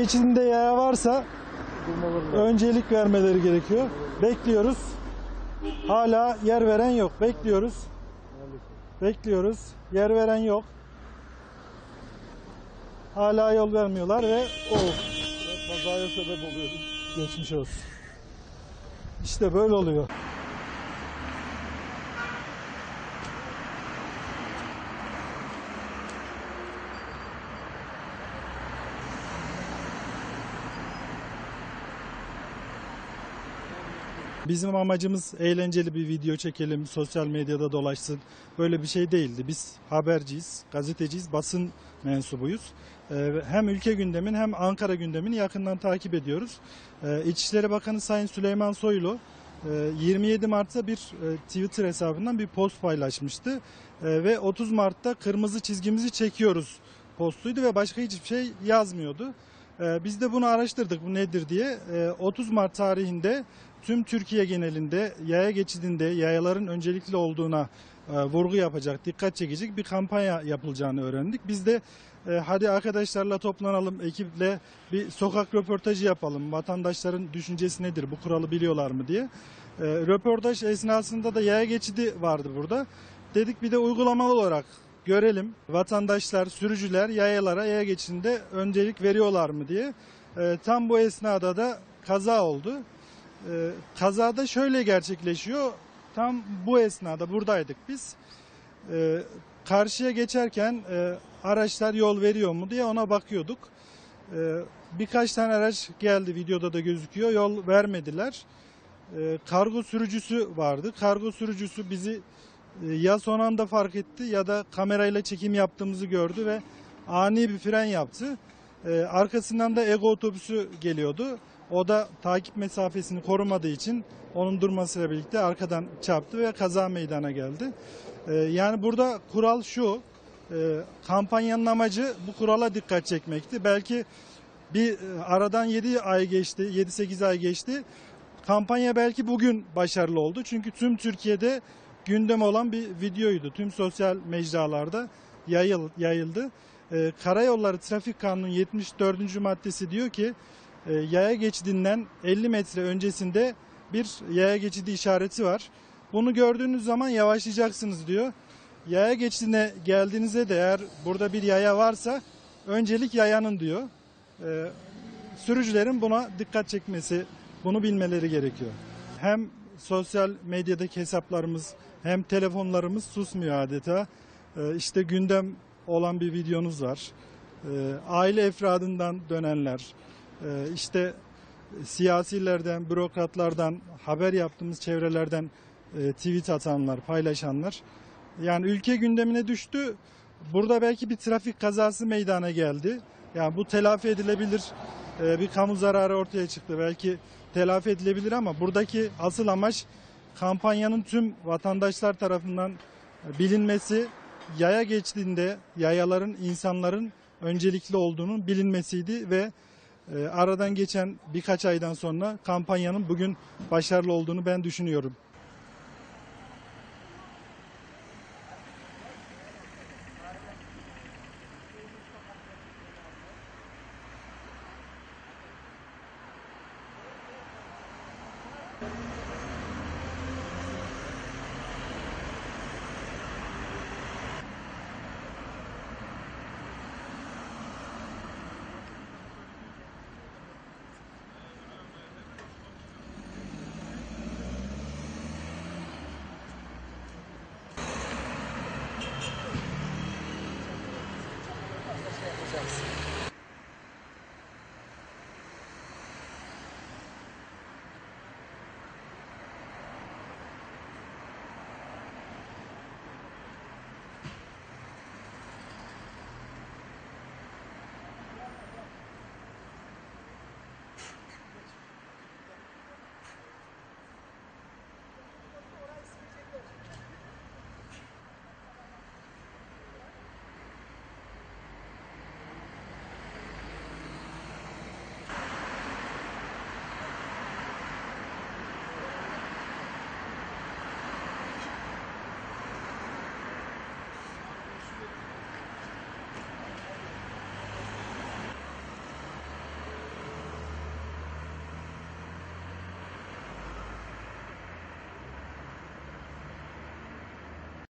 Geçidinde yaya varsa öncelik vermeleri gerekiyor. Bekliyoruz. Hala yer veren yok. Bekliyoruz. Bekliyoruz. Yer veren yok. Hala yol vermiyorlar ve o Kazaya sebep oluyoruz. geçmiş olsun. İşte böyle oluyor. Bizim amacımız eğlenceli bir video çekelim, sosyal medyada dolaşsın. Böyle bir şey değildi. Biz haberciyiz, gazeteciyiz, basın mensubuyuz. Ee, hem ülke gündemin hem Ankara gündemini yakından takip ediyoruz. Ee, İçişleri Bakanı Sayın Süleyman Soylu e, 27 Mart'ta bir e, Twitter hesabından bir post paylaşmıştı. E, Ve 30 Mart'ta kırmızı çizgimizi çekiyoruz postuydu ve başka hiçbir şey yazmıyordu. Ee, Biz de bunu araştırdık bu nedir diye. Ee, 30 Mart tarihinde tüm Türkiye genelinde yaya geçidinde yayaların öncelikli olduğuna e, vurgu yapacak, dikkat çekecek bir kampanya yapılacağını öğrendik. Biz de e, hadi arkadaşlarla toplanalım, ekiple bir sokak röportajı yapalım. Vatandaşların düşüncesi nedir, bu kuralı biliyorlar mı diye. E, Röportaj esnasında da yaya geçidi vardı burada. Dedik bir de uygulamalı olarak görelim. Vatandaşlar, sürücüler yayalara, yaya geçidinde öncelik veriyorlar mı diye. Tam bu esnada da kaza oldu. Ee, kazada şöyle gerçekleşiyor. Tam bu esnada buradaydık biz. Ee, karşıya geçerken e, araçlar yol veriyor mu diye ona bakıyorduk. Ee, birkaç tane araç geldi videoda da gözüküyor. Yol vermediler. Ee, kargo sürücüsü vardı. Kargo sürücüsü bizi e, ya son anda fark etti ya da kamerayla çekim yaptığımızı gördü ve ani bir fren yaptı. Ee, arkasından da Ego otobüsü geliyordu. O da takip mesafesini korumadığı için onun durmasıyla birlikte arkadan çarptı ve kaza meydana geldi. Ee, yani burada kural şu, e, kampanyanın amacı bu kurala dikkat çekmekti. Belki bir e, aradan 7 ay geçti, 7-8 ay geçti. Kampanya belki bugün başarılı oldu. Çünkü tüm Türkiye'de gündem olan bir videoydu. Tüm sosyal mecralarda yayıl, yayıldı. Ee, Karayolları Trafik Kanunu 74. maddesi diyor ki yaya geçidinden 50 metre öncesinde bir yaya geçidi işareti var. Bunu gördüğünüz zaman yavaşlayacaksınız diyor. Yaya geçidine geldiğinizde de eğer burada bir yaya varsa öncelik yayanın diyor. E, sürücülerin buna dikkat çekmesi, bunu bilmeleri gerekiyor. Hem sosyal medyadaki hesaplarımız hem telefonlarımız susmuyor adeta. E, işte gündem olan bir videonuz var. E, aile efradından dönenler, ee, işte siyasilerden, bürokratlardan, haber yaptığımız çevrelerden e, tweet atanlar, paylaşanlar. Yani ülke gündemine düştü. Burada belki bir trafik kazası meydana geldi. Yani bu telafi edilebilir. Ee, Bir kamu zararı ortaya çıktı. Belki telafi edilebilir ama buradaki asıl amaç kampanyanın tüm vatandaşlar tarafından bilinmesi, yaya geçtiğinde yayaların, insanların öncelikli olduğunun bilinmesiydi ve e, aradan geçen birkaç aydan sonra kampanyanın bugün başarılı olduğunu ben düşünüyorum. address.